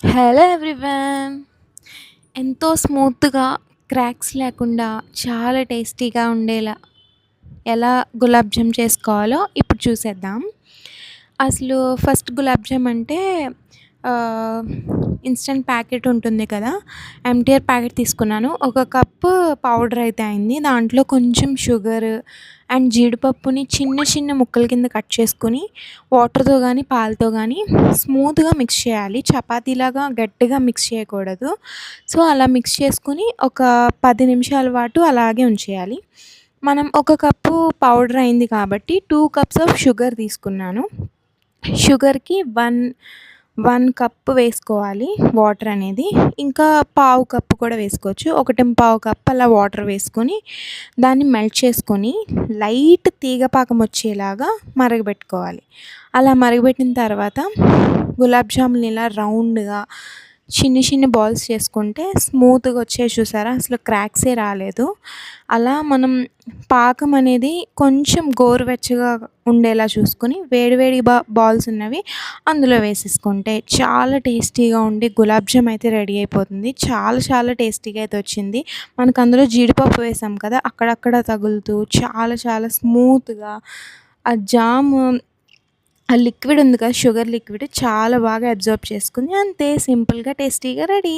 Hello everyone ఎంతో స్మూత్‌గా, cracks లేకుండా చాలా టేస్టీగా ఉండేలా ఎలా గులాబ్ జామ్ చేసుకోవాలో ఇప్పుడు చూసేద్దాం. అసలు ఫస్ట్ గులాబ్ జామ్ అంటే ఇన్స్టెంట్ ప్యాకెట్ ఉంటుంది కదా! ఎంటీఆర్ ప్యాకెట్ తీసుకున్నాను. ఒక కప్పు పౌడర్ అయితే అయింది. దాంట్లో కొంచెం షుగర్ అండ్ జీడిపప్పుని చిన్న చిన్న ముక్కల కింద కట్ చేసుకొని వాటర్‌తో కానీ పాలతో కానీ స్మూత్‌గా మిక్స్ చేయాలి. చపాతీలాగా గట్టిగా మిక్స్ చేయకూడదు. సో, అలా మిక్స్ చేసుకొని ఒక పది నిమిషాల పాటు అలాగే ఉంచేయాలి. మనం ఒక కప్పు పౌడర్ అయింది కాబట్టి టూ కప్స్ ఆఫ్ షుగర్ తీసుకున్నాను. షుగర్‌కి వన్ వన్ కప్ వేసుకోవాలి వాటర్ అనేది. ఇంకా పావు కప్పు కూడా వేసుకోవచ్చు. ఒకటి పావు కప్ అలా వాటర్ వేసుకొని దాన్ని మెల్ట్ చేసుకొని లైట్ తీగపాకం వచ్చేలాగా మరగబెట్టుకోవాలి. అలా మరగబెట్టిన తర్వాత గులాబ్ జాములు ఇలా రౌండ్‌గా చిన్ని చిన్ని బాల్స్ చేసుకుంటే స్మూత్‌గా వచ్చాయి చూసారా? అసలు క్రాక్సే రాలేదు. అలా మనం పాకం అనేది కొంచెం గోరువెచ్చగా ఉండేలా చూసుకొని వేడివేడి బా బాల్స్ ఉన్నవి అందులో వేసేసుకుంటే చాలా టేస్టీగా ఉండే గులాబ్ జామ్ అయితే రెడీ అయిపోతుంది. చాలా చాలా టేస్టీగా అయితే వచ్చింది. మనకు అందులో జీడిపప్పు వేసాం కదా! అక్కడక్కడ తగులుతూ చాలా చాలా స్మూత్‌గా ఆ జామ్ ఆ లిక్విడ్ ఉంది కదా! షుగర్ లిక్విడ్ చాలా బాగా అబ్జర్బ్ చేసుకుంది. అంతే సింపుల్‌గా టేస్టీగా రెడీ.